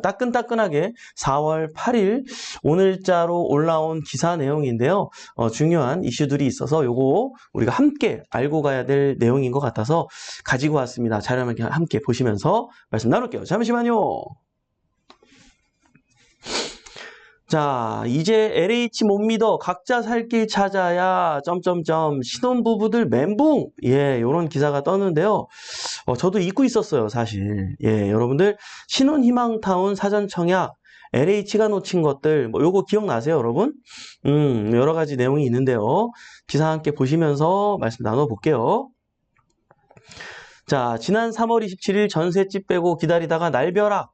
따끈따끈하게 4월 8일 오늘자로 올라온 기사 내용인데요. 어, 중요한 이슈들이 있어서 요거 우리가 함께 알고 가야 될 내용인 것 같아서 가지고 왔습니다. 자료만 함께 보시면서 말씀 나눌게요. 잠시만요. 자, 이제 LH 못 믿어. 각자 살 길 찾아야, 점점점, 신혼부부들 멘붕! 예, 요런 기사가 떴는데요. 어, 저도 잊고 있었어요, 사실. 예, 여러분들, 신혼 희망타운 사전 청약, LH가 놓친 것들, 뭐, 요거 기억나세요, 여러분? 음, 여러 가지 내용이 있는데요. 기사 함께 보시면서 말씀 나눠 볼게요. 자, 지난 3월 27일 전셋집 빼고 기다리다가 날벼락.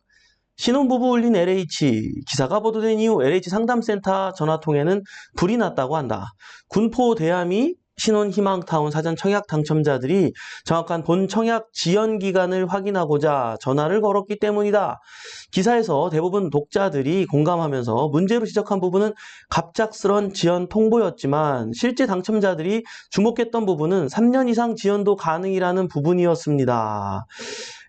신혼부부 울린 LH 기사가 보도된 이후 LH 상담센터 전화통에는 불이 났다고 한다. 군포 대함이 신혼희망타운 사전 청약 당첨자들이 정확한 본 청약 지연 기간을 확인하고자 전화를 걸었기 때문이다. 기사에서 대부분 독자들이 공감하면서 문제로 지적한 부분은 갑작스런 지연 통보였지만 실제 당첨자들이 주목했던 부분은 3년 이상 지연도 가능이라는 부분이었습니다.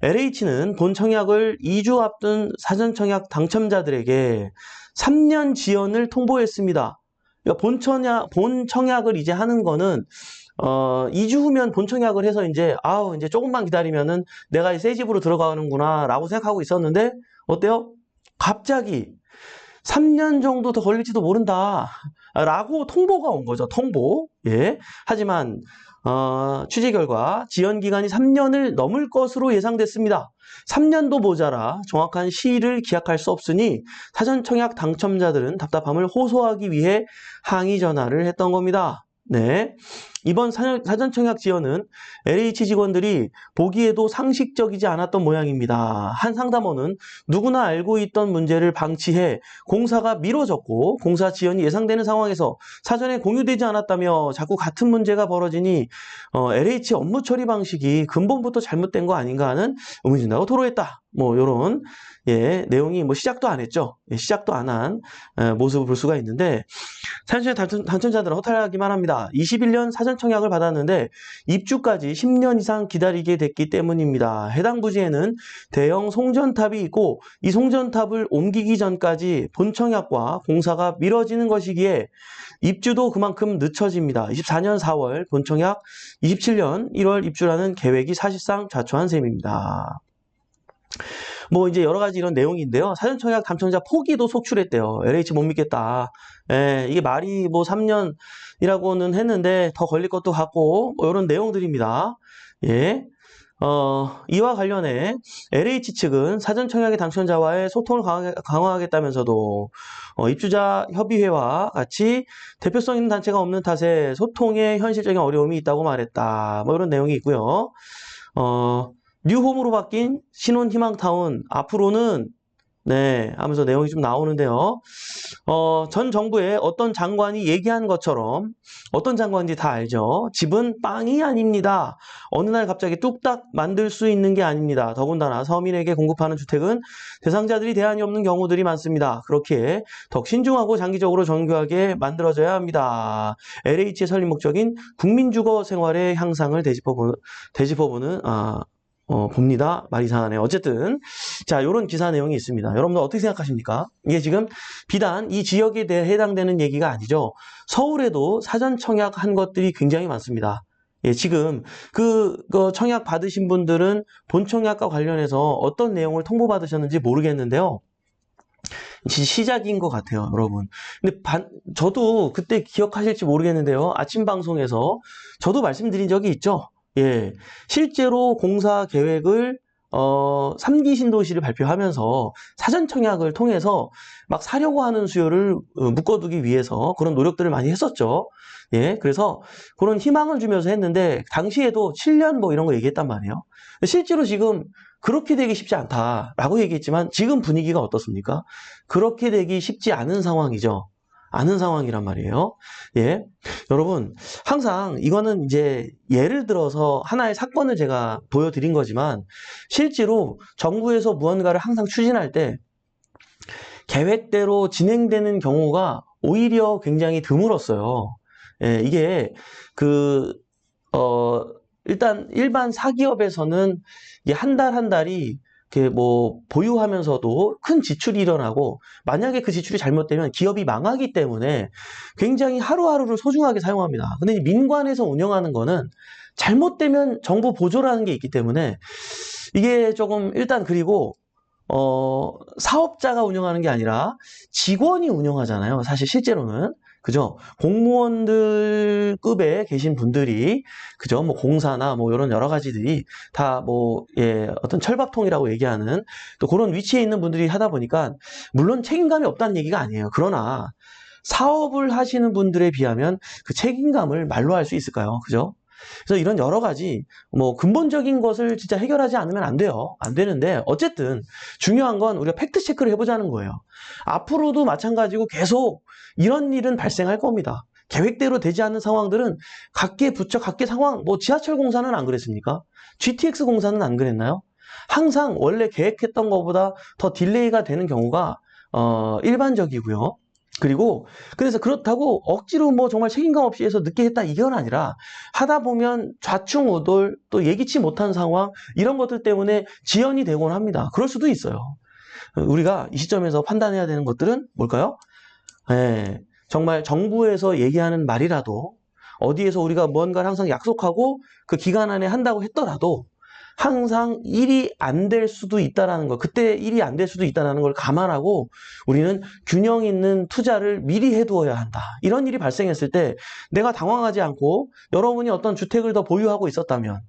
LH는 본 청약을 2주 앞둔 사전 청약 당첨자들에게 3년 지연을 통보했습니다. 그러니까 본 청약, 본 청약을 이제 하는 거는, 어, 2주 후면 본 청약을 해서 이제, 아우, 이제 조금만 기다리면은 내가 새 집으로 들어가는구나, 라고 생각하고 있었는데, 어때요? 갑자기 3년 정도 더 걸릴지도 모른다. 라고 통보가 온 거죠. 통보. 예. 하지만, 어, 취재 결과 지연 기간이 3년을 넘을 것으로 예상됐습니다. 3년도 모자라 정확한 시일을 기약할 수 없으니 사전 청약 당첨자들은 답답함을 호소하기 위해 항의 전화를 했던 겁니다. 네. 이번 사전 청약 지원은 LH 직원들이 보기에도 상식적이지 않았던 모양입니다. 한 상담원은 누구나 알고 있던 문제를 방치해 공사가 미뤄졌고 공사 지연이 예상되는 상황에서 사전에 공유되지 않았다며 자꾸 같은 문제가 벌어지니 어, LH 업무 처리 방식이 근본부터 잘못된 거 아닌가 하는 의문이 든다고 토로했다. 뭐 이런 예, 내용이 뭐 시작도 안 했죠. 예, 시작도 안한 모습을 볼 수가 있는데 당첨, 당첨자들은 허탈하기만 합니다. 21년 사전 청약을 받았는데 입주까지 10년 이상 기다리게 됐기 때문입니다. 해당 부지에는 대형 송전탑이 있고 이 송전탑을 옮기기 전까지 본 청약과 공사가 미뤄지는 것이기에 입주도 그만큼 늦춰집니다. 24년 4월 본 청약, 27년 1월 입주라는 계획이 사실상 좌초한 셈입니다. 뭐 이제 여러 가지 이런 내용인데요. 사전청약 당첨자 포기도 속출했대요. LH 못 믿겠다. 예, 이게 말이 뭐 3년이라고는 했는데 더 걸릴 것도 같고 뭐 이런 내용들입니다. 예. 어, 이와 관련해 LH 측은 사전 청약의 당첨자와의 소통을 강화, 하겠다면서도 어, 입주자 협의회와 같이 대표성 있는 단체가 없는 탓에 소통에 현실적인 어려움이 있다고 말했다. 뭐 이런 내용이 있고요. 어, 뉴홈으로 바뀐 신혼희망타운 앞으로는 네 하면서 내용이 좀 나오는데요. 어, 전 정부의 어떤 장관이 얘기한 것처럼 어떤 장관인지 다 알죠. 집은 빵이 아닙니다. 어느 날 갑자기 뚝딱 만들 수 있는 게 아닙니다. 더군다나 서민에게 공급하는 주택은 대상자들이 대안이 없는 경우들이 많습니다. 그렇게 더 신중하고 장기적으로 정교하게 만들어져야 합니다. LH의 설립 목적인 국민주거 생활의 향상을 되짚어보는, 되짚어보는 아, 어, 봅니다. 말 이상하네요. 어쨌든 자 이런 기사 내용이 있습니다. 여러분들 어떻게 생각하십니까? 이게 지금 비단 이 지역에 대해 해당되는 얘기가 아니죠. 서울에도 사전 청약한 것들이 굉장히 많습니다. 예, 지금 그, 그 청약 받으신 분들은 본 청약과 관련해서 어떤 내용을 통보받으셨는지 모르겠는데요. 시작인 것 같아요, 여러분. 근데 반, 저도 그때 기억하실지 모르겠는데요. 아침 방송에서 저도 말씀드린 적이 있죠. 예, 실제로 공사 계획을 어, 3기 신도시를 발표하면서 사전 청약을 통해서 막 사려고 하는 수요를 어, 묶어두기 위해서 그런 노력들을 많이 했었죠. 예, 그래서 그런 희망을 주면서 했는데 당시에도 7년 뭐 이런 거 얘기했단 말이에요. 실제로 지금 그렇게 되기 쉽지 않다라고 얘기했지만 지금 분위기가 어떻습니까? 그렇게 되기 쉽지 않은 상황이죠. 아는 상황이란 말이에요. 예. 여러분, 항상 이거는 이제 예를 들어서 하나의 사건을 제가 보여드린 거지만 실제로 정부에서 무언가를 항상 추진할 때 계획대로 진행되는 경우가 오히려 굉장히 드물었어요. 예, 이게 그, 어, 일단 일반 사기업에서는 한 달한 한 달이 이렇게 뭐 보유하면서도 큰 지출이 일어나고 만약에 그 지출이 잘못되면 기업이 망하기 때문에 굉장히 하루하루를 소중하게 사용합니다. 근데 이 민관에서 운영하는 거는 잘못되면 정부 보조라는 게 있기 때문에 이게 조금 일단 그리고 어 사업자가 운영하는 게 아니라 직원이 운영하잖아요. 사실 실제로는 그죠? 공무원들 급에 계신 분들이 그죠? 뭐 공사나 뭐 이런 여러 가지들이 다 뭐 예, 어떤 철밥통이라고 얘기하는 또 그런 위치에 있는 분들이 하다 보니까 물론 책임감이 없다는 얘기가 아니에요. 그러나 사업을 하시는 분들에 비하면 그 책임감을 말로 할 수 있을까요? 그죠? 그래서 이런 여러 가지 뭐 근본적인 것을 진짜 해결하지 않으면 안 돼요. 안 되는데 어쨌든 중요한 건 우리가 팩트 체크를 해보자는 거예요. 앞으로도 마찬가지고 계속 이런 일은 발생할 겁니다. 계획대로 되지 않는 상황들은 각계 부처, 각계 상황, 뭐 지하철 공사는 안 그랬습니까? GTX 공사는 안 그랬나요? 항상 원래 계획했던 것보다 더 딜레이가 되는 경우가 어, 일반적이고요. 그리고 그래서 그렇다고 억지로 뭐 정말 책임감 없이 해서 늦게 했다 이건 아니라 하다 보면 좌충우돌 또 예기치 못한 상황 이런 것들 때문에 지연이 되곤 합니다. 그럴 수도 있어요. 우리가 이 시점에서 판단해야 되는 것들은 뭘까요? 예, 정말 정부에서 얘기하는 말이라도 어디에서 우리가 뭔가를 항상 약속하고 그 기간 안에 한다고 했더라도 항상 일이 안 될 수도 있다라는 거, 그때 일이 안 될 수도 있다는 걸 감안하고 우리는 균형 있는 투자를 미리 해두어야 한다. 이런 일이 발생했을 때 내가 당황하지 않고 여러분이 어떤 주택을 더 보유하고 있었다면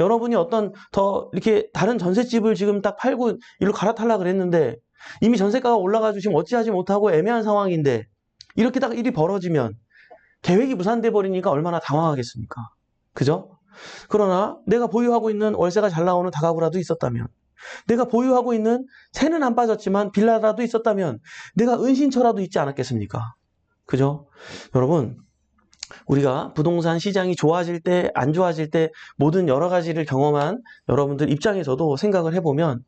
여러분이 어떤 더 이렇게 다른 전셋집을 지금 딱 팔고 일로 갈아탈라 그랬는데 이미 전세가가 올라가지고 지금 어찌하지 못하고 애매한 상황인데 이렇게 딱 일이 벌어지면 계획이 무산돼 버리니까 얼마나 당황하겠습니까? 그죠? 그러나 내가 보유하고 있는 월세가 잘 나오는 다가구라도 있었다면 내가 보유하고 있는 새는 안 빠졌지만 빌라라도 있었다면 내가 은신처라도 있지 않았겠습니까? 그죠? 여러분 우리가 부동산 시장이 좋아질 때, 안 좋아질 때 모든 여러 가지를 경험한 여러분들 입장에서도 생각을 해보면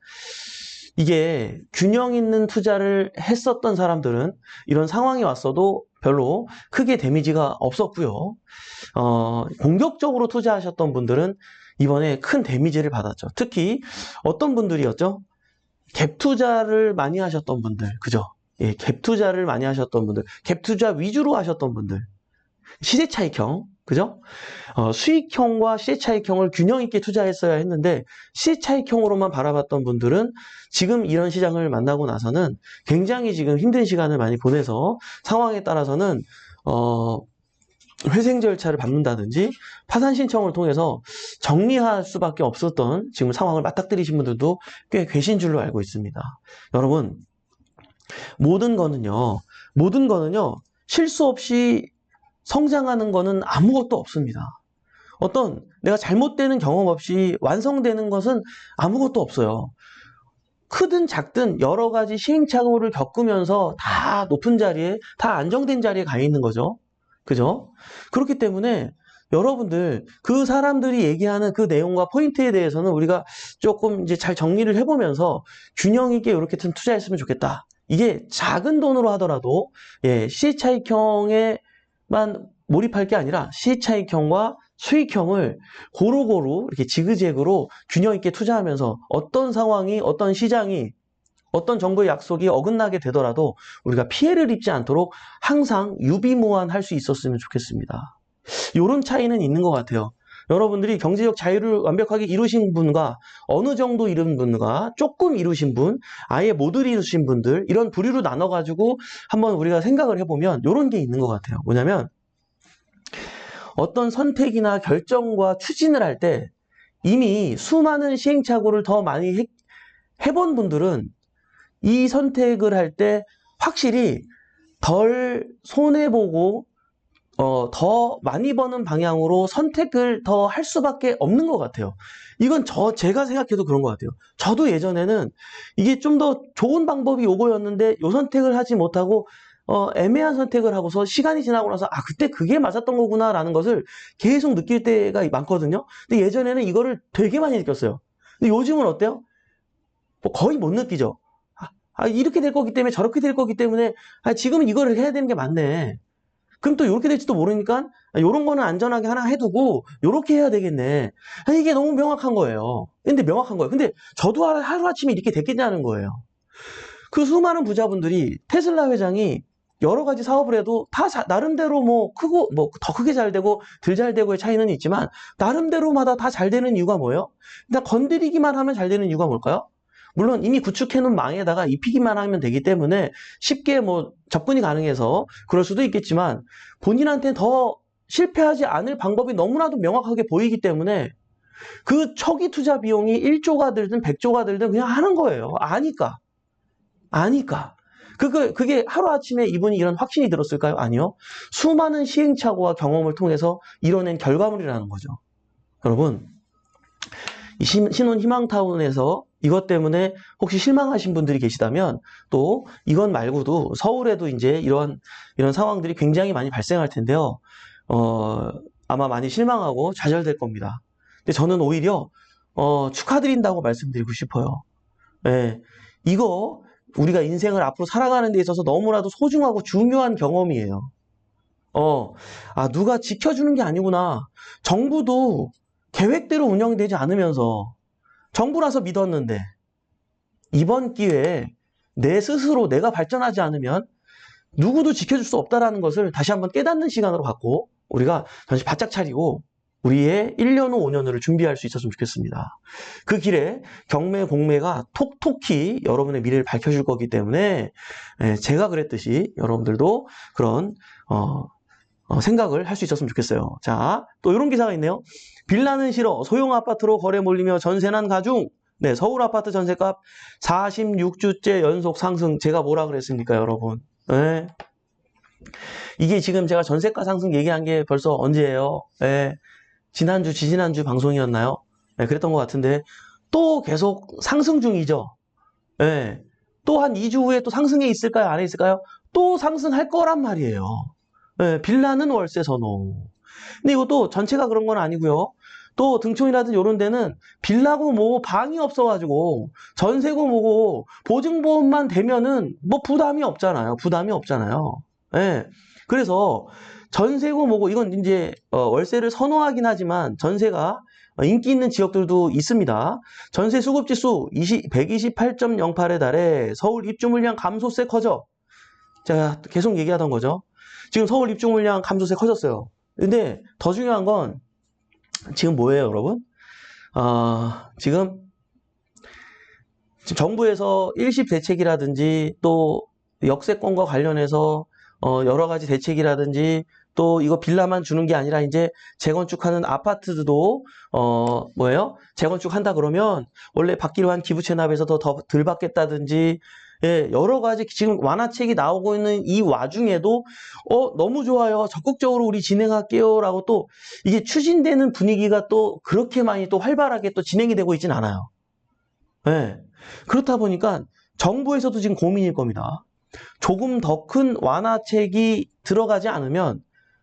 이게 균형 있는 투자를 했었던 사람들은 이런 상황이 왔어도 별로 크게 데미지가 없었고요. 어, 공격적으로 투자하셨던 분들은 이번에 큰 데미지를 받았죠. 특히 어떤 분들이었죠? 갭 투자를 많이 하셨던 분들, 그죠? 예, 갭 투자를 많이 하셨던 분들, 갭 투자 위주로 하셨던 분들, 시세 차익형, 그죠? 어, 수익형과 시세 차익형을 균형 있게 투자했어야 했는데 시세 차익형으로만 바라봤던 분들은 지금 이런 시장을 만나고 나서는 굉장히 지금 힘든 시간을 많이 보내서 상황에 따라서는 어, 회생 절차를 밟는다든지 파산 신청을 통해서 정리할 수밖에 없었던 지금 상황을 맞닥뜨리신 분들도 꽤 계신 줄로 알고 있습니다. 여러분 모든 거는요, 모든 거는요 실수 없이 성장하는 거는 아무것도 없습니다. 어떤 내가 잘못되는 경험 없이 완성되는 것은 아무것도 없어요. 크든 작든 여러 가지 시행착오를 겪으면서 다 높은 자리에, 다 안정된 자리에 가 있는 거죠. 그죠? 그렇기 때문에 여러분들 그 사람들이 얘기하는 그 내용과 포인트에 대해서는 우리가 조금 이제 잘 정리를 해보면서 균형 있게 이렇게 좀 투자했으면 좋겠다. 이게 작은 돈으로 하더라도 예, 시차익형에 만 몰입할 게 아니라 시차익형과 수익형을 고루고루 이렇게 지그재그로 균형 있게 투자하면서 어떤 상황이 어떤 시장이 어떤 정부의 약속이 어긋나게 되더라도 우리가 피해를 입지 않도록 항상 유비무환할 수 있었으면 좋겠습니다. 이런 차이는 있는 것 같아요. 여러분들이 경제적 자유를 완벽하게 이루신 분과 어느 정도 이룬 분과 조금 이루신 분, 아예 못 이루신 분들 이런 부류로 나눠가지고 한번 우리가 생각을 해보면 이런 게 있는 것 같아요. 뭐냐면 어떤 선택이나 결정과 추진을 할 때 이미 수많은 시행착오를 더 많이 해, 해본 분들은 이 선택을 할 때 확실히 덜 손해보고 어, 더 많이 버는 방향으로 선택을 더 할 수밖에 없는 것 같아요. 이건 저, 제가 생각해도 그런 것 같아요. 저도 예전에는 이게 좀 더 좋은 방법이 요거였는데 요 선택을 하지 못하고 어, 애매한 선택을 하고서 시간이 지나고 나서 아 그때 그게 맞았던 거구나라는 것을 계속 느낄 때가 많거든요. 근데 예전에는 이거를 되게 많이 느꼈어요. 근데 요즘은 어때요? 뭐 거의 못 느끼죠. 아, 아, 이렇게 될 거기 때문에 저렇게 될 거기 때문에 아, 지금은 이거를 해야 되는 게 맞네. 그럼 또 이렇게 될지도 모르니까 이런 거는 안전하게 하나 해두고 이렇게 해야 되겠네. 아, 이게 너무 명확한 거예요. 근데 명확한 거예요. 근데 저도 하루- 하루아침에 이렇게 됐겠냐는 거예요. 그 수많은 부자분들이 테슬라 회장이 여러 가지 사업을 해도 다 자- 나름대로 뭐 크고 뭐 더 크게 잘 되고 덜 잘 되고의 차이는 있지만 나름대로마다 다 잘 되는 이유가 뭐예요? 그냥 건드리기만 하면 잘 되는 이유가 뭘까요? 물론 이미 구축해놓은 망에다가 입히기만 하면 되기 때문에 쉽게 뭐 접근이 가능해서 그럴 수도 있겠지만 본인한테 더 실패하지 않을 방법이 너무나도 명확하게 보이기 때문에 그 초기 투자 비용이 1조가 들든 100조가 들든 그냥 하는 거예요. 아니까. 아니까. 그거, 그게 하루아침에 이분이 이런 확신이 들었을까요? 아니요. 수많은 시행착오와 경험을 통해서 이뤄낸 결과물이라는 거죠. 여러분, 이 신- 신혼 희망타운에서 이것 때문에 혹시 실망하신 분들이 계시다면 또 이건 말고도 서울에도 이제 이런 이런 상황들이 굉장히 많이 발생할 텐데요. 어, 아마 많이 실망하고 좌절될 겁니다. 근데 저는 오히려 어, 축하드린다고 말씀드리고 싶어요. 예, 이거 우리가 인생을 앞으로 살아가는 데 있어서 너무나도 소중하고 중요한 경험이에요. 어, 아, 누가 지켜주는 게 아니구나. 정부도 계획대로 운영되지 않으면서 정부라서 믿었는데 이번 기회에 내 스스로 내가 발전하지 않으면 누구도 지켜줄 수 없다라는 것을 다시 한번 깨닫는 시간으로 갖고 우리가 다시 바짝 차리고 우리의 1년 후 5년을 준비할 수 있었으면 좋겠습니다. 그 길에 경매, 공매가 톡톡히 여러분의 미래를 밝혀줄 거기 때문에 예, 제가 그랬듯이 여러분들도 그런 어, 어, 생각을 할 수 있었으면 좋겠어요. 자, 또 이런 기사가 있네요. 빌라는 싫어. 소형 아파트로 거래 몰리며 전세난 가중. 네, 서울 아파트 전세값 46주째 연속 상승. 제가 뭐라 그랬습니까, 여러분? 네. 이게 지금 제가 전세가 상승 얘기한 게 벌써 언제예요? 네. 지난주, 지지난주 방송이었나요? 네, 그랬던 것 같은데 또 계속 상승 중이죠. 네. 또한 2주 후에 또 상승해 있을까요? 안해 있을까요? 또 상승할 거란 말이에요. 네, 빌라는 월세 선호. 근데 이것도 전체가 그런 건 아니고요. 또 등촌이라든지 이런 데는 빌라고 뭐 방이 없어가지고 전세고 뭐고 보증보험만 되면은 뭐 부담이 없잖아요. 부담이 없잖아요. 예. 그래서 전세고 뭐고 이건 이제 어, 월세를 선호하긴 하지만 전세가 어, 인기 있는 지역들도 있습니다. 전세 수급 지수 20, 128.08에 달해 서울 입주 물량 감소세 커져. 제가 계속 얘기하던 거죠. 지금 서울 입주 물량 감소세 커졌어요. 근데 더 중요한 건 지금 뭐예요, 여러분? 어, 지금 정부에서 일시 대책이라든지 또 역세권과 관련해서 어, 여러 가지 대책이라든지 또 이거 빌라만 주는 게 아니라 이제 재건축하는 아파트도 어 뭐예요? 재건축한다 그러면 원래 받기로 한 기부 체납에서 더 덜 받겠다든지 예, 여러 가지 지금 완화책이 나오고 있는 이 와중에도 어 너무 좋아요. 적극적으로 우리 진행할게요라고 또 이게 추진되는 분위기가 또 그렇게 많이 또 활발하게 또 진행이 되고 있진 않아요. 예. 그렇다 보니까 정부에서도 지금 고민일 겁니다. 조금 더 큰 완화책이 들어가지 않으면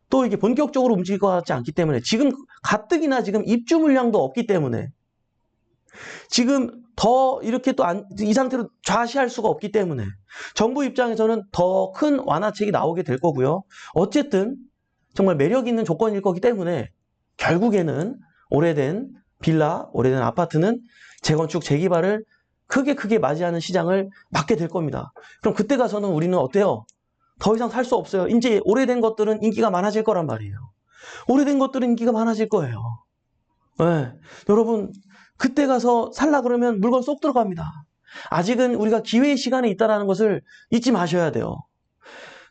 또 이게 본격적으로 움직일 것 같지 않기 때문에 지금 가뜩이나 지금 입주 물량도 없기 때문에 지금 더 이렇게 또 이 상태로 좌시할 수가 없기 때문에 정부 입장에서는 더 큰 완화책이 나오게 될 거고요. 어쨌든 정말 매력 있는 조건일 거기 때문에 결국에는 오래된 빌라, 오래된 아파트는 재건축, 재개발을 크게 크게 맞이하는 시장을 맞게 될 겁니다. 그럼 그때 가서는 우리는 어때요? 더 이상 살 수 없어요. 이제 오래된 것들은 인기가 많아질 거란 말이에요. 오래된 것들은 인기가 많아질 거예요. 네. 여러분, 그때 가서 살라 그러면 물건 쏙 들어갑니다. 아직은 우리가 기회의 시간에 있다는 것을 잊지 마셔야 돼요.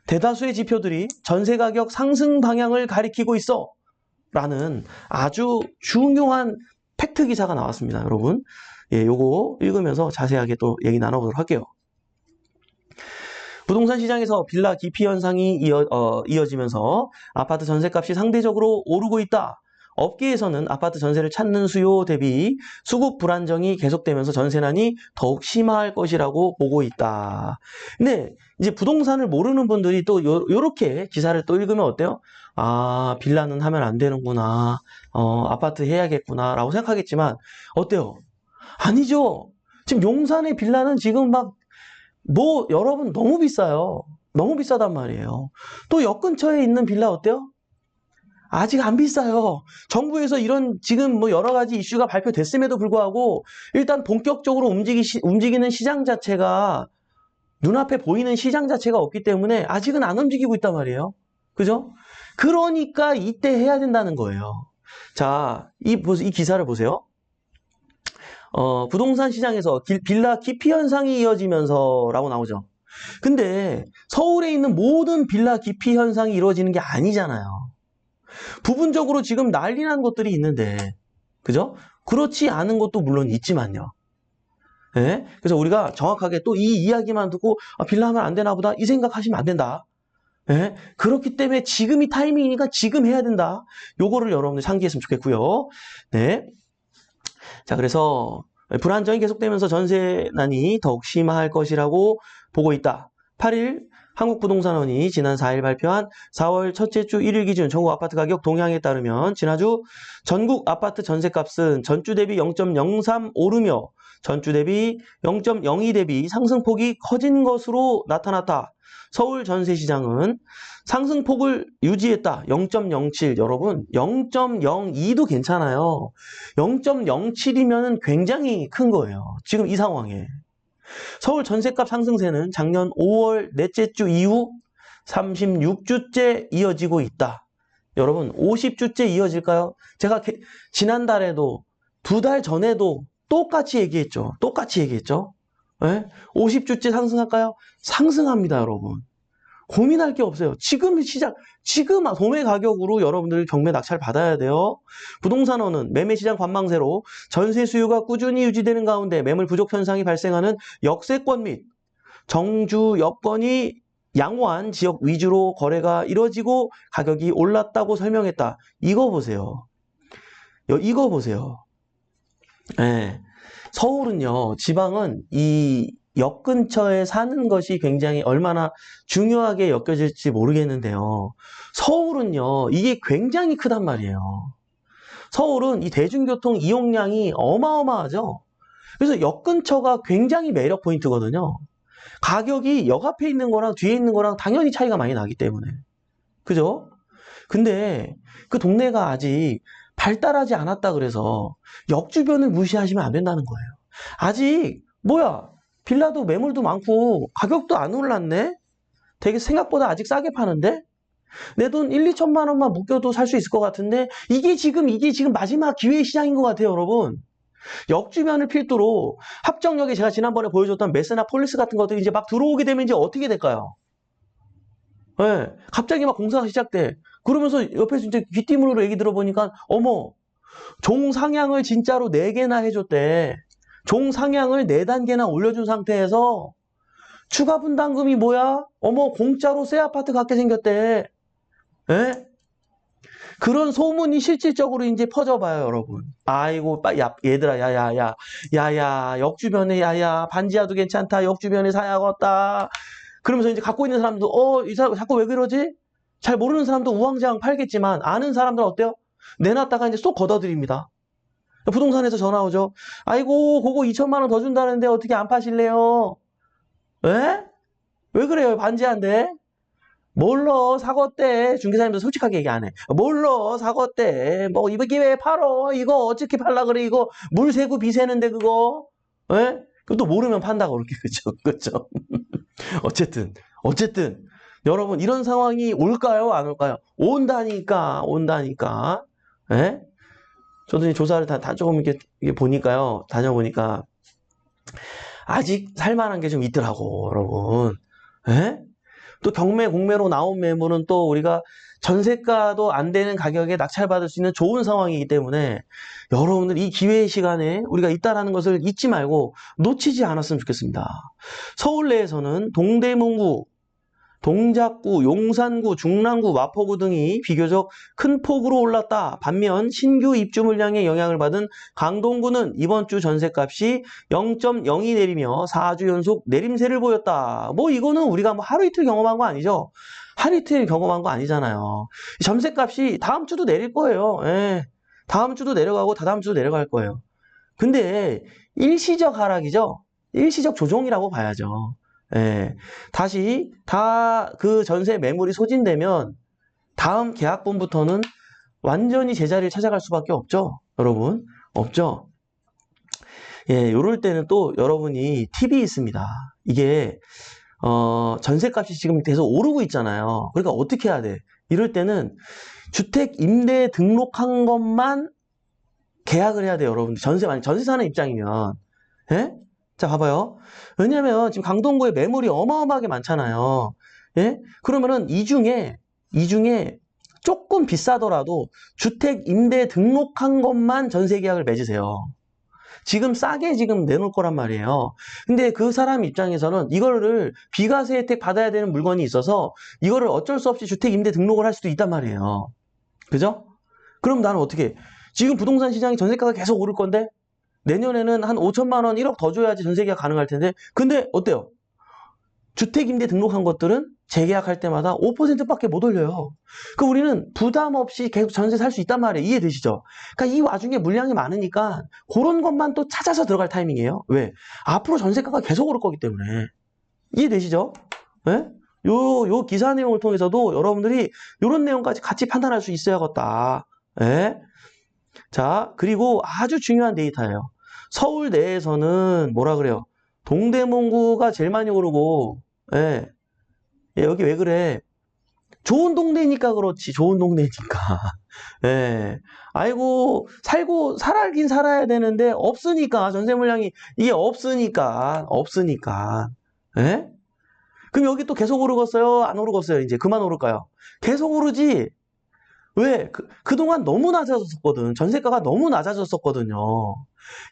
대다수의 지표들이 전세 가격 상승 방향을 가리키고 있어. 라는 아주 중요한 팩트 기사가 나왔습니다, 여러분. 예, 요거 읽으면서 자세하게 또 얘기 나눠보도록 할게요. 부동산 시장에서 빌라 기피 현상이 이어, 어, 이어지면서 아파트 전세값이 상대적으로 오르고 있다. 업계에서는 아파트 전세를 찾는 수요 대비 수급 불안정이 계속되면서 전세난이 더욱 심화할 것이라고 보고 있다. 근데 이제 부동산을 모르는 분들이 또 요, 요렇게 기사를 또 읽으면 어때요? 아, 빌라는 하면 안 되는구나. 어, 아파트 해야겠구나. 라고 생각하겠지만, 어때요? 아니죠. 지금 용산의 빌라는 지금 막, 뭐, 여러분 너무 비싸요. 너무 비싸단 말이에요. 또 역 근처에 있는 빌라 어때요? 아직 안 비싸요. 정부에서 이런 지금 뭐 여러 가지 이슈가 발표됐음에도 불구하고 일단 본격적으로 움직이, 움직이는 시장 자체가 눈앞에 보이는 시장 자체가 없기 때문에 아직은 안 움직이고 있단 말이에요. 그죠? 그러니까 이때 해야 된다는 거예요. 자, 이, 이 기사를 보세요. 어, 부동산 시장에서 길- 빌라 기피 현상이 이어지면서 라고 나오죠. 근데 서울에 있는 모든 빌라 기피 현상이 이루어지는 게 아니잖아요. 부분적으로 지금 난리 난 곳들이 있는데, 그죠? 그렇지 않은 것도 물론 있지만요. 예? 그래서 우리가 정확하게 또 이 이야기만 듣고 아, 빌라 하면 안 되나 보다 이 생각하시면 안 된다. 예? 그렇기 때문에 지금이 타이밍이니까 지금 해야 된다. 요거를 여러분들 상기했으면 좋겠고요. 네. 자, 그래서 불안정이 계속되면서 전세난이 더욱 심할 것이라고 보고 있다. 8일 한국부동산원이 지난 4일 발표한 4월 첫째 주 1일 기준 전국 아파트 가격 동향에 따르면 지난주 전국 아파트 전세값은 전주 대비 0.03 오르며 전주 대비 0.02 대비 상승폭이 커진 것으로 나타났다. 서울 전세시장은 상승폭을 유지했다. 0.07 여러분 0.02도 괜찮아요. 0.07이면 굉장히 큰 거예요. 지금 이 상황에. 서울 전세값 상승세는 작년 5월 넷째 주 이후 36주째 이어지고 있다. 여러분 50주째 이어질까요? 제가 게- 지난달에도 두 달 전에도 똑같이 얘기했죠. 똑같이 얘기했죠. 예? 50주째 상승할까요? 상승합니다, 여러분. 고민할 게 없어요. 지금 시작, 지금 도매 가격으로 여러분들 경매 낙찰 받아야 돼요. 부동산원은 매매 시장 관망세로 전세 수요가 꾸준히 유지되는 가운데 매물 부족 현상이 발생하는 역세권 및 정주 여건이 양호한 지역 위주로 거래가 이뤄지고 가격이 올랐다고 설명했다. 이거 보세요. 여- 이거 보세요. 예. 서울은요, 지방은 이 역 근처에 사는 것이 굉장히 얼마나 중요하게 엮여질지 모르겠는데요. 서울은요, 이게 굉장히 크단 말이에요. 서울은 이 대중교통 이용량이 어마어마하죠. 그래서 역 근처가 굉장히 매력 포인트거든요. 가격이 역 앞에 있는 거랑 뒤에 있는 거랑 당연히 차이가 많이 나기 때문에. 그죠? 근데 그 동네가 아직 발달하지 않았다 그래서 역 주변을 무시하시면 안 된다는 거예요. 아직 뭐야 빌라도 매물도 많고 가격도 안 올랐네? 되게 생각보다 아직 싸게 파는데? 내 돈 1, 2천만 원만 묶여도 살 수 있을 것 같은데 이게 지금 이게 지금 마지막 기회의 시장인 것 같아요 여러분. 역 주변을 필두로 합정역에 제가 지난번에 보여줬던 메스나 폴리스 같은 것들이 이제 막 들어오게 되면 이제 어떻게 될까요? 예, 갑자기 막 공사가 시작돼. 그러면서 옆에서 이제 귀띔으로 얘기 들어보니까, 어머, 종 상향을 진짜로 4개나 해줬대. 종 상향을 4단계나 올려준 상태에서 추가 분담금이 뭐야? 어머, 공짜로 새 아파트 갖게 생겼대. 예? 그런 소문이 실질적으로 이제 퍼져봐요, 여러분. 아이고, 빠- 야, 얘들아, 야, 야, 야, 야, 야, 역 주변에, 야, 야, 반지하도 괜찮다, 역 주변에 사야겠다. 그러면서 이제 갖고 있는 사람도, 어, 이 사람 자꾸 왜 그러지? 잘 모르는 사람도 우왕좌왕 팔겠지만, 아는 사람들은 어때요? 내놨다가 이제 쏙 걷어들입니다. 부동산에서 전화 오죠. 아이고, 그거 2천만 원 더 준다는데 어떻게 안 파실래요? 에? 왜 그래요? 반지한데? 몰러 사고 때 중개사님도 솔직하게 얘기 안 해. 몰러 사고 때뭐 이거 왜 팔어? 이거 어떻게 팔라 그래? 이거 물 새고 비 새는데 그거? 에? 그것도 모르면 판다고 그렇게 그죠? 그죠? 어쨌든 어쨌든 여러분 이런 상황이 올까요? 안 올까요? 온다니까 온다니까. 에? 저도 이 조사를 다, 다 조금 이렇게, 이렇게 보니까요. 다녀보니까 아직 살만한 게 좀 있더라고, 여러분. 에? 또 경매, 공매로 나온 매물은 또 우리가 전세가도 안 되는 가격에 낙찰받을 수 있는 좋은 상황이기 때문에 여러분들 이 기회의 시간에 우리가 있다라는 것을 잊지 말고 놓치지 않았으면 좋겠습니다. 서울 내에서는 동대문구, 동작구, 용산구, 중랑구, 마포구 등이 비교적 큰 폭으로 올랐다. 반면 신규 입주 물량에 영향을 받은 강동구는 이번 주 전세값이 0.02 내리며 4주 연속 내림세를 보였다. 뭐 이거는 우리가 뭐 하루 이틀 경험한 거 아니죠? 하루 이틀 경험한 거 아니잖아요. 전세값이 다음 주도 내릴 거예요. 예. 다음 주도 내려가고 다다음 주도 내려갈 거예요. 근데 일시적 하락이죠. 일시적 조정이라고 봐야죠. 예, 다시 다 그 전세 매물이 소진되면 다음 계약분부터는 완전히 제자리를 찾아갈 수밖에 없죠. 여러분. 없죠. 예, 요럴 때는 또 여러분이 팁이 있습니다. 이게 어, 전세값이 지금 계속 오르고 있잖아요. 그러니까 어떻게 해야 돼? 이럴 때는 주택 임대 등록한 것만 계약을 해야 돼요, 여러분들. 전세 만약 전세 사는 입장이면. 예? 자, 봐봐요. 왜냐면 지금 강동구에 매물이 어마어마하게 많잖아요. 예? 그러면은 이 중에 이 중에 조금 비싸더라도 주택 임대 등록한 것만 전세 계약을 맺으세요. 지금 싸게 지금 내놓을 거란 말이에요. 근데 그 사람 입장에서는 이거를 비과세 혜택 받아야 되는 물건이 있어서 이거를 어쩔 수 없이 주택 임대 등록을 할 수도 있단 말이에요. 그죠? 그럼 나는 어떻게? 지금 부동산 시장이 전세가가 계속 오를 건데 내년에는 한 5천만 원, 1억 더 줘야지 전세 계약 가능할 텐데 근데 어때요? 주택 임대 등록한 것들은 재계약할 때마다 5%밖에 못 올려요. 그 우리는 부담 없이 계속 전세 살 수 있단 말이에요. 이해되시죠? 그러니까 이 와중에 물량이 많으니까 그런 것만 또 찾아서 들어갈 타이밍이에요. 왜? 앞으로 전세가가 계속 오를 거기 때문에. 이해되시죠? 예? 요, 요 기사 내용을 통해서도 여러분들이 요런 내용까지 같이 판단할 수 있어야겠다. 예? 자, 그리고 아주 중요한 데이터예요. 서울 내에서는 뭐라 그래요? 동대문구가 제일 많이 오르고, 예. 예, 여기 왜 그래? 좋은 동네니까 그렇지, 좋은 동네니까. 예. 아이고, 살고, 살긴 살아야 되는데, 없으니까, 전세 물량이, 이게 없으니까, 없으니까. 예? 그럼 여기 또 계속 오르겠어요? 안 오르겠어요? 이제 그만 오를까요? 계속 오르지? 왜? 그, 그동안 너무 낮아졌었거든. 전세가가 너무 낮아졌었거든요.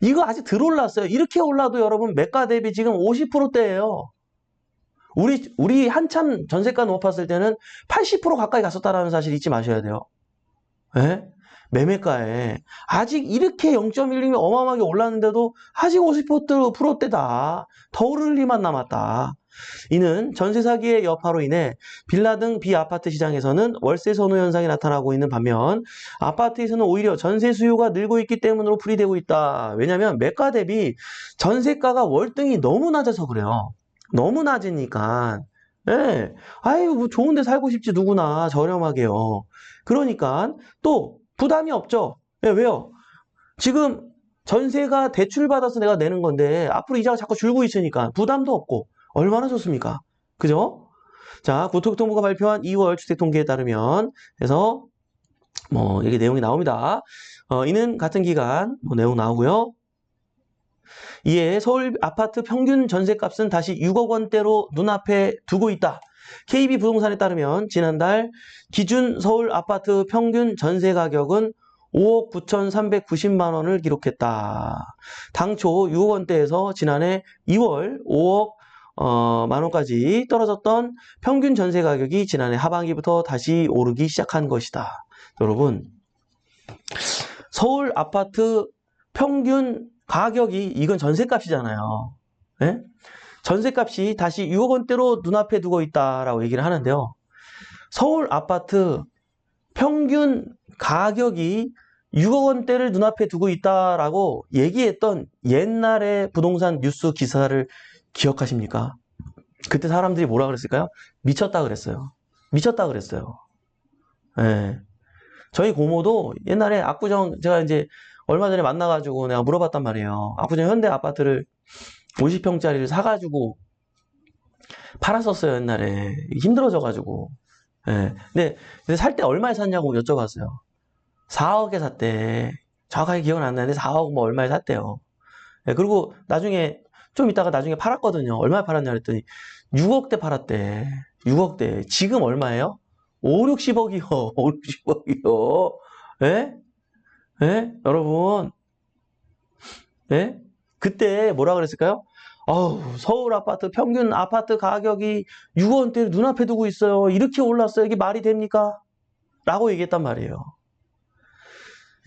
이거 아직 덜 올랐어요. 이렇게 올라도 여러분 매가 대비 지금 50%대예요. 우리 우리 한참 전세가 높았을 때는 80% 가까이 갔었다라는 사실 잊지 마셔야 돼요. 예? 매매가에 아직 이렇게 0.1이 어마어마하게 올랐는데도 아직 50%대다. 더 오를 리만 남았다. 이는 전세 사기의 여파로 인해 빌라 등 비아파트 시장에서는 월세 선호 현상이 나타나고 있는 반면 아파트에서는 오히려 전세 수요가 늘고 있기 때문으로 풀이되고 있다. 왜냐하면 매가 대비 전세가가 월등히 너무 낮아서 그래요. 너무 낮으니까. 예. 아유, 뭐 좋은데 살고 싶지 누구나 저렴하게요. 그러니까 또 부담이 없죠. 예, 왜요? 지금 전세가 대출 받아서 내가 내는 건데 앞으로 이자가 자꾸 줄고 있으니까 부담도 없고 얼마나 좋습니까? 그죠? 자, 국토교통부가 발표한 2월 주택통계에 따르면 그래서 뭐 이게 내용이 나옵니다. 어, 이는 같은 기간 뭐 내용 나오고요. 이에 서울 아파트 평균 전세값은 다시 6억 원대로 눈앞에 두고 있다. KB 부동산에 따르면 지난달 기준 서울 아파트 평균 전세 가격은 5억 9,390만 원을 기록했다. 당초 6억 원대에서 지난해 2월 5억 어, 만 원까지 떨어졌던 평균 전세 가격이 지난해 하반기부터 다시 오르기 시작한 것이다. 여러분, 서울 아파트 평균 가격이 이건 전세값이잖아요. 예? 전세값이 다시 6억 원대로 눈앞에 두고 있다라고 얘기를 하는데요. 서울 아파트 평균 가격이 6억 원대를 눈앞에 두고 있다라고 얘기했던 옛날의 부동산 뉴스 기사를 기억하십니까? 그때 사람들이 뭐라 그랬을까요? 미쳤다 그랬어요. 미쳤다 그랬어요. 예. 저희 고모도 옛날에 압구정 제가 이제 얼마 전에 만나가지고 내가 물어봤단 말이에요. 압구정 현대 아파트를 50평짜리를 사가지고 팔았었어요 옛날에 힘들어져가지고. 예. 근데, 근데 살 때 얼마에 샀냐고 여쭤봤어요. 4억에 샀대. 정확하게 기억은 안 나는데 4억 뭐 얼마에 샀대요. 예, 그리고 나중에 좀 이따가 나중에 팔았거든요. 얼마에 팔았냐 그랬더니 6억대 팔았대. 6억대. 지금 얼마예요? 5, 60억이요. 5, 60억이요. 예? 예? 여러분. 예? 그때 뭐라 그랬을까요? 아우, 서울 아파트 평균 아파트 가격이 6억 원대를 눈앞에 두고 있어요. 이렇게 올랐어요. 이게 말이 됩니까? 라고 얘기했단 말이에요.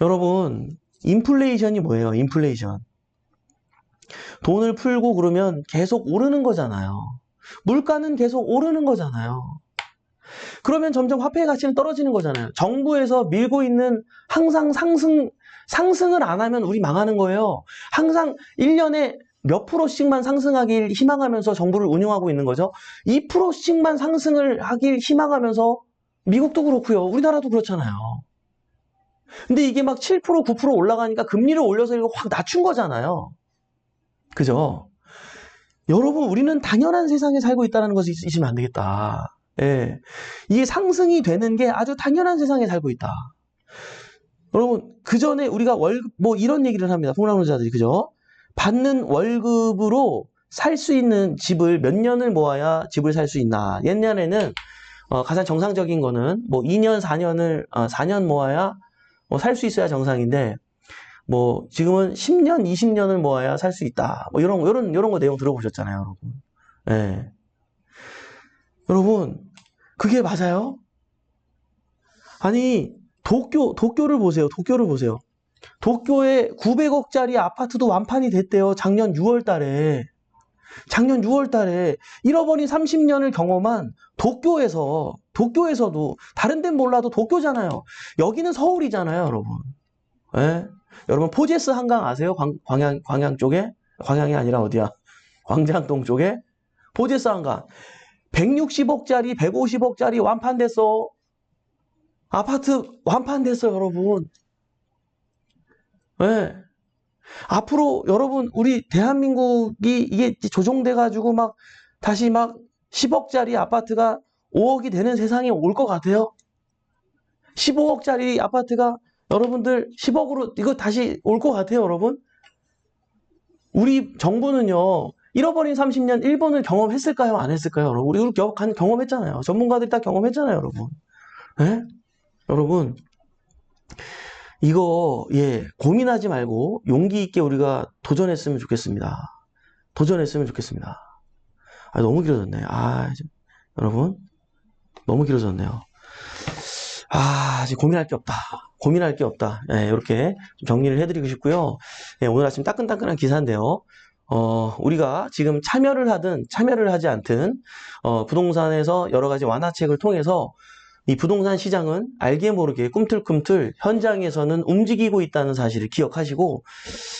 여러분, 인플레이션이 뭐예요? 인플레이션. 돈을 풀고 그러면 계속 오르는 거잖아요. 물가는 계속 오르는 거잖아요. 그러면 점점 화폐의 가치는 떨어지는 거잖아요. 정부에서 밀고 있는 항상 상승, 상승을 안 하면 우리 망하는 거예요. 항상 1년에 몇 프로씩만 상승하길 희망하면서 정부를 운영하고 있는 거죠. 2%씩만 상승을 하길 희망하면서 미국도 그렇고요. 우리나라도 그렇잖아요. 근데 이게 막 7%, 9% 올라가니까 금리를 올려서 이거 확 낮춘 거잖아요. 그죠? 여러분, 우리는 당연한 세상에 살고 있다는 것을 잊- 잊으면 안 되겠다. 예. 이게 상승이 되는 게 아주 당연한 세상에 살고 있다. 여러분, 그 전에 우리가 월급, 뭐 이런 얘기를 합니다. 풍랑론자들이, 그죠? 받는 월급으로 살 수 있는 집을 몇 년을 모아야 집을 살 수 있나. 옛날에는 어, 가장 정상적인 거는 뭐 2년, 4년을, 4년 모아야 뭐 살 수 있어야 정상인데, 뭐 지금은 10년, 20년을 모아야 살 수 있다. 뭐 이런, 거, 이런, 이런 거 내용 들어보셨잖아요, 여러분. 예. 여러분, 그게 맞아요? 아니, 도쿄, 도쿄를 보세요. 도쿄를 보세요. 도쿄에 900억짜리 아파트도 완판이 됐대요. 작년 6월 달에. 작년 6월 달에 잃어버린 30년을 경험한 도쿄에서, 도쿄에서도, 다른 데는 몰라도 도쿄잖아요. 여기는 서울이잖아요, 여러분. 예? 여러분, 포제스 한강 아세요? 광, 광양, 광양 쪽에? 광양이 아니라 어디야? 광장동 쪽에? 포제스 한강. 160억짜리, 150억짜리 완판됐어. 아파트 완판됐어, 여러분. 예. 앞으로 여러분, 우리 대한민국이 이게 조정돼 가지고 막 다시 막 10억짜리 아파트가 5억이 되는 세상이 올 것 같아요? 15억짜리 아파트가 여러분들 10억으로 이거 다시 올 것 같아요, 여러분? 우리 정부는요, 잃어버린 30년 일본을 경험했을까요? 안 했을까요, 여러분? 우리 경- 경험했잖아요. 전문가들이 다 경험했잖아요, 여러분. 예? 여러분, 이거, 예, 고민하지 말고 용기 있게 우리가 도전했으면 좋겠습니다. 도전했으면 좋겠습니다. 아, 너무 길어졌네. 아, 좀, 여러분, 너무 길어졌네요. 아, 지금 고민할 게 없다. 고민할 게 없다. 예, 이렇게 좀 정리를 해드리고 싶고요. 예, 오늘 아침 따끈따끈한 기사인데요. 어, 우리가 지금 참여를 하든 참여를 하지 않든, 어, 부동산에서 여러 가지 완화책을 통해서 이 부동산 시장은 알게 모르게 꿈틀꿈틀 현장에서는 움직이고 있다는 사실을 기억하시고,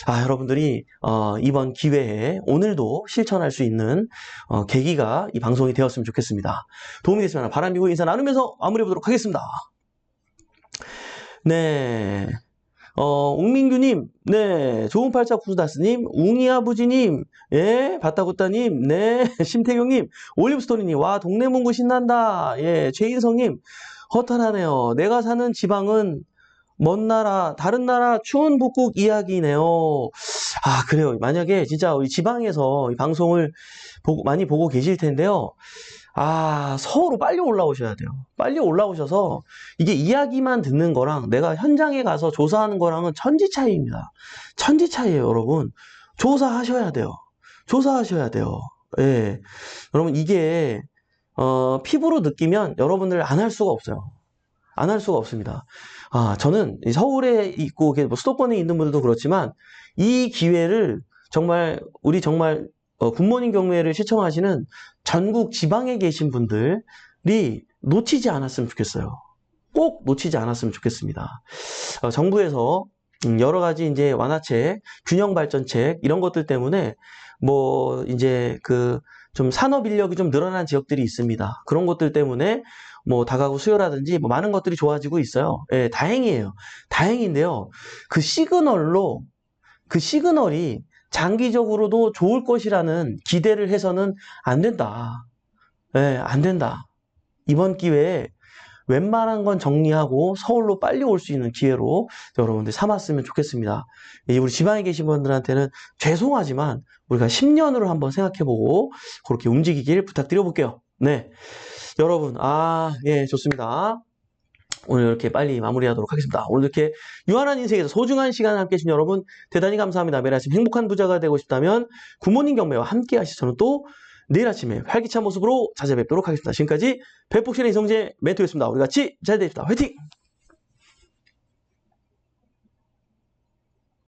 아, 여러분들이, 어, 이번 기회에 오늘도 실천할 수 있는, 어, 계기가 이 방송이 되었으면 좋겠습니다. 도움이 됐으면 바람이고 인사 나누면서 마무리해 보도록 하겠습니다. 네. 어, 웅민규님, 네, 좋은 팔자 구스다스님, 웅이 아부지님, 예, 바타구따님, 네, 심태경님, 올리브스토리님, 와, 동네 문구 신난다, 예, 최인성님, 허탈하네요. 내가 사는 지방은 먼 나라, 다른 나라 추운 북극 이야기네요. 아, 그래요. 만약에 진짜 우리 지방에서 이 방송을 보고, 많이 보고 계실 텐데요. 아, 서울로 빨리 올라오셔야 돼요. 빨리 올라오셔서 이게 이야기만 듣는 거랑 내가 현장에 가서 조사하는 거랑은 천지 차이입니다. 천지 차이예요, 여러분. 조사하셔야 돼요. 조사하셔야 돼요. 예. 여러분, 이게, 어, 피부로 느끼면 여러분들 안 할 수가 없어요. 안 할 수가 없습니다. 아, 저는 이 서울에 있고, 뭐 수도권에 있는 분들도 그렇지만, 이 기회를 정말, 우리 정말, 어, 굿모닝 경매를 시청하시는 전국 지방에 계신 분들이 놓치지 않았으면 좋겠어요. 꼭 놓치지 않았으면 좋겠습니다. 어, 정부에서 음, 여러 가지 이제 완화책, 균형 발전책 이런 것들 때문에 뭐 이제 그 좀 산업 인력이 좀 늘어난 지역들이 있습니다. 그런 것들 때문에 뭐 다가구 수요라든지 뭐 많은 것들이 좋아지고 있어요. 예, 다행이에요. 다행인데요. 그 시그널로 그 시그널이 장기적으로도 좋을 것이라는 기대를 해서는 안 된다. 예, 안 된다. 이번 기회에 웬만한 건 정리하고 서울로 빨리 올 수 있는 기회로 여러분들 삼았으면 좋겠습니다. 이 우리 지방에 계신 분들한테는 죄송하지만 우리가 10년으로 한번 생각해보고 그렇게 움직이길 부탁드려 볼게요. 네. 여러분, 아, 예, 좋습니다. 오늘 이렇게 빨리 마무리하도록 하겠습니다. 오늘 이렇게 유한한 인생에서 소중한 시간을 함께 해주신 여러분 대단히 감사합니다. 매일 아침 행복한 부자가 되고 싶다면 굿모닝 경매와 함께 하시 저는 또 내일 아침에 활기찬 모습으로 찾아뵙도록 하겠습니다. 지금까지 백복신의 이성재 멘토였습니다. 우리 같이 잘 됩시다. 화이팅!